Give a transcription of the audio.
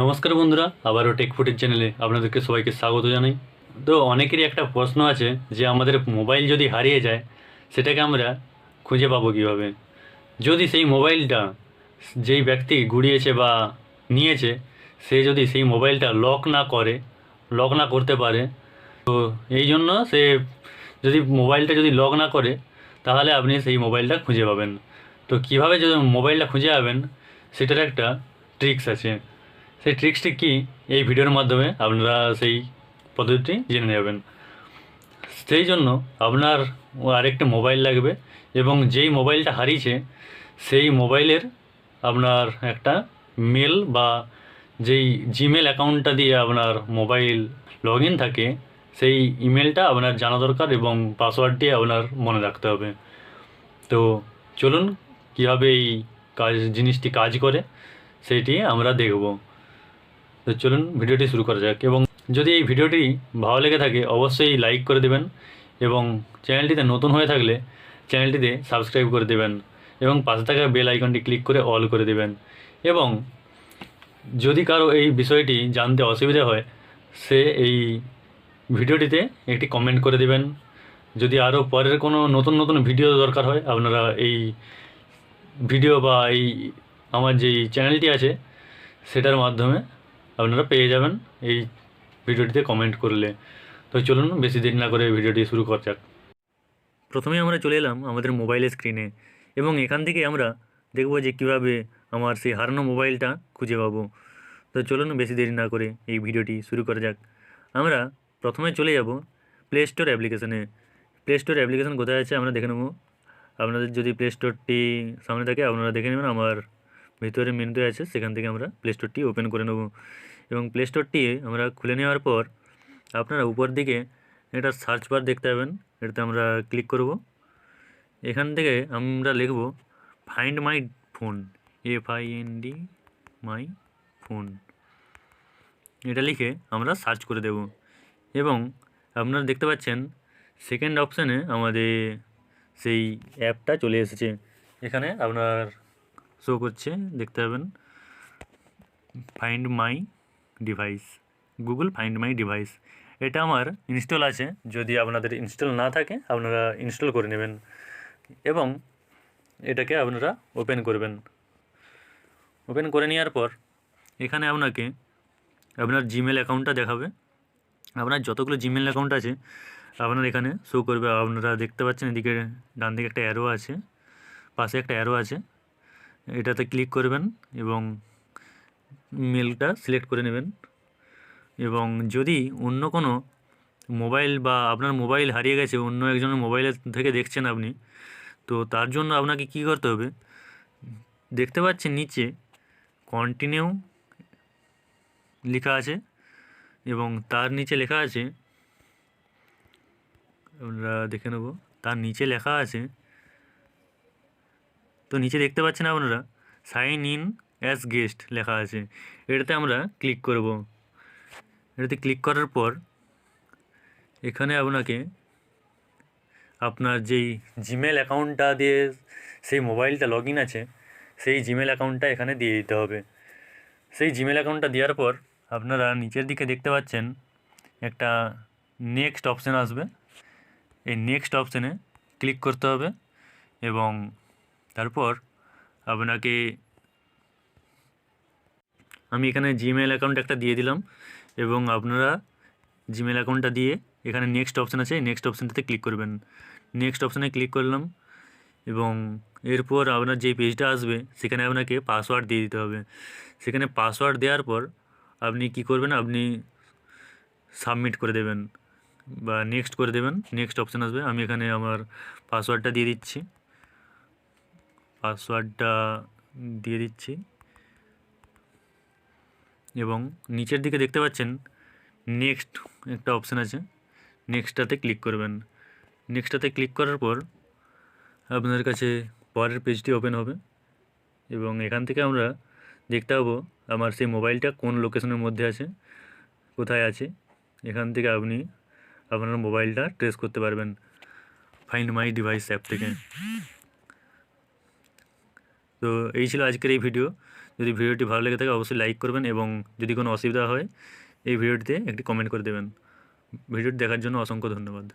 নমস্কার বন্ধুরা, আবারও টেক ফুটের চ্যানেলে আপনাদেরকে সবাইকে স্বাগত জানাই। তো অনেকেরই একটা প্রশ্ন আছে যে আমাদের মোবাইল যদি হারিয়ে যায়, সেটাকে আমরা খুঁজে পাবো কীভাবে? যদি সেই মোবাইলটা যেই ব্যক্তি গুড়িয়েছে বা নিয়েছে, সে যদি সেই মোবাইলটা লক না করে লক না করতে পারে, তো এই জন্য সে যদি মোবাইলটা যদি লক না করে, তাহলে আপনি সেই মোবাইলটা খুঁজে পাবেন। তো কীভাবে যদি মোবাইলটা খুঁজে পাবেন, সেটার একটা ট্রিক্স আছে। সেই ট্রিক্সটি কি এই ভিডিওর মাধ্যমে আপনারা সেই পদ্ধতিটি জেনে নেবেন। সেই জন্য আপনার আরেকটি মোবাইল লাগবে এবং যেই মোবাইলটা হারিয়েছে, সেই মোবাইলের আপনার একটা মেল বা যেই জিমেল অ্যাকাউন্টটা দিয়ে আপনার মোবাইল লগ থাকে, সেই ইমেলটা আপনার জানা দরকার এবং পাসওয়ার্ডটি আপনার মনে রাখতে হবে। তো চলুন কীভাবে এই কাজ, জিনিসটি কাজ করে সেইটি আমরা দেখব। তো চলুন ভিডিওটি শুরু করা যাক এবং যদি এই ভিডিওটি ভালো লেগে থাকে, অবশ্যই লাইক করে দেবেন এবং চ্যানেলটিতে নতুন হয়ে থাকলে চ্যানেলটিতে সাবস্ক্রাইব করে দেবেন এবং পাশে থাকা বেল আইকনটি ক্লিক করে অল করে দেবেন। এবং যদি কারও এই বিষয়টি জানতে অসুবিধা হয়, সে এই ভিডিওটিতে একটি কমেন্ট করে দেবেন। যদি আরও পরের কোনো নতুন নতুন ভিডিও দরকার হয়, আপনারা এই ভিডিও বা এই আমার যেই চ্যানেলটি আছে, সেটার মাধ্যমে আপনারা পেয়ে যাবেন এই ভিডিওটিতে কমেন্ট করলে। তো চলুন, বেশি দেরি না করে ভিডিওটি শুরু করা যাক। প্রথমে আমরা চলে এলাম আমাদের মোবাইলের স্ক্রিনে এবং এখান থেকে আমরা দেখব যে কীভাবে আমার সেই হারানো মোবাইলটা খুঁজে পাবো। তো চলুন, বেশি দেরি না করে এই ভিডিওটি শুরু করা যাক। আমরা প্রথমে চলে যাব প্লে স্টোর অ্যাপ্লিকেশনে প্লে স্টোর অ্যাপ্লিকেশন কোথায় আছে আমরা দেখে নেব। আপনাদের যদি প্লে স্টোরটি সামনে থাকে, আপনারা দেখে নেবেন আমার ভিতরে মেনুতে আছে, সেখান থেকে আমরা প্লে স্টোরটি ওপেন করে নেব। এবং প্লে স্টোরটি আমরা খুলে নেওয়ার পর আপনারা উপর দিকে এটা সার্চ বার দেখতে পাবেন, এটাতে আমরা ক্লিক করব। এখান থেকে আমরা লিখব find my phone F I N D my phone এটা লিখে আমরা সার্চ করে দেব। এবং আপনারা দেখতে পাচ্ছেন সেকেন্ড অপশানে আমাদের সেই অ্যাপটা চলে এসেছে। এখানে আপনার শো করছে, দেখতে পাবেন। Find my device Google find my device এটা আমার ইনস্টল আছে, যদি আপনাদের ইনস্টল না থাকে, আপনারা ইনস্টল করে নেবেন এবং এটাকে আপনারা ওপেন করবেন। ওপেন করে নেওয়ার পর, এখানে আপনাকে আপনার জিমেল অ্যাকাউন্টটা দেখাবে। আপনার যতগুলো জিমেল অ্যাকাউন্ট আছে, আপনার এখানে শো করবে। আপনারা দেখতে পাচ্ছেন, এদিকে ডান দিকে একটা অ্যারো আছে, পাশে একটা অ্যারো আছে। এটাতে ক্লিক করবেন এবং মেলটা সিলেক্ট করে নেবেন। এবং যদি অন্য কোনো মোবাইল বা আপনার মোবাইল হারিয়ে গেছে, অন্য একজনের মোবাইলের থেকে দেখছেন আপনি, তো তার জন্য আপনাকে কী করতে হবে? দেখতে পাচ্ছেন নিচে কন্টিনিউ লেখা আছে এবং তার নিচে লেখা আছে, আমরা দেখে নেব, তার নিচে লেখা আছে তো নিচে দেখতে পাচ্ছেন আপনারা সাইন ইন অ্যাজ গেস্ট লেখা আছে। এটাতে আমরা ক্লিক করব। এটাতে ক্লিক করার পর এখানে আপনাকে আপনার যেই জিমেল অ্যাকাউন্টটা দিয়ে সেই মোবাইলটা লগ আছে, সেই জিমেল অ্যাকাউন্টটা এখানে দিয়ে দিতে হবে। সেই জিমেল অ্যাকাউন্টটা দেওয়ার পর আপনারা নিচের দিকে দেখতে পাচ্ছেন একটা নেক্সট অপশান আসবে। এই নেক্সট অপশানে ক্লিক করতে হবে এবং তারপর আপনাকে আমি এখানে জিমেল অ্যাকাউন্ট একটা দিয়ে দিলাম এবং আপনারা জিমেল অ্যাকাউন্টটা দিয়ে এখানে নেক্সট অপশান আছে নেক্সট অপশানটাতে ক্লিক করবেন। নেক্সট অপশানে ক্লিক করলাম এবং এরপর আপনার যে পেজটা আসবে, সেখানে আপনাকে পাসওয়ার্ড দিয়ে দিতে হবে। সেখানে পাসওয়ার্ড দেওয়ার পর আপনি কি করবেন? আপনি সাবমিট করে দেবেন বা নেক্সট করে দেবেন নেক্সট অপশান আসবে। আমি এখানে আমার পাসওয়ার্ডটা দিয়ে দিচ্ছি। পাসওয়ার্ডটা দিয়ে দিচ্ছি। এবং নিচের দিকে দেখতে পাচ্ছেন নেক্সট একটা অপশান আছে। নেক্সটটাতে ক্লিক করবেন। নেক্সটটাতে ক্লিক করার পর আপনার কাছে পরের পেজটি ওপেন হবে। এবং এখান থেকে আমরা দেখতে পাবো আমার সেই মোবাইলটা কোন লোকেশনের মধ্যে আছে, কোথায় আছে। এখান থেকে আপনি আপনার মোবাইলটা ট্রেস করতে পারবেন। ফাইন্ড মাই ডিভাইস অ্যাপ থেকে। তো এই ছিল আজকের এই ভিডিও। যদি ভিডিওটি ভালো লেগে থাকে, অবশ্যই লাইক করবেন এবং যদি কোনো অসুবিধা হয়, এই ভিডিওটিতে একটি কমেন্ট করে দেবেন। ভিডিওটি দেখার জন্য অসংখ্য ধন্যবাদ।